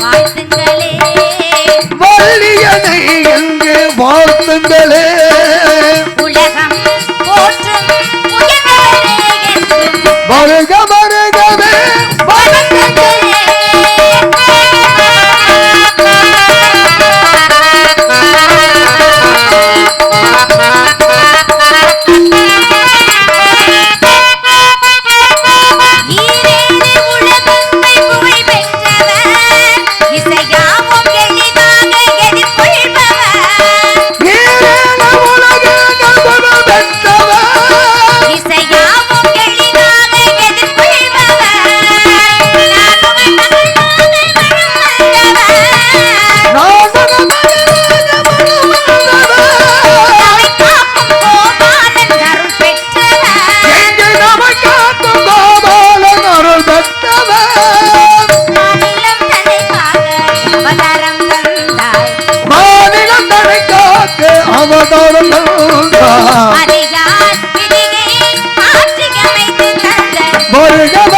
வாழ்த்துங்களே வள்ளியனை எங்கு வாழ்த்துங்களே? முருகன்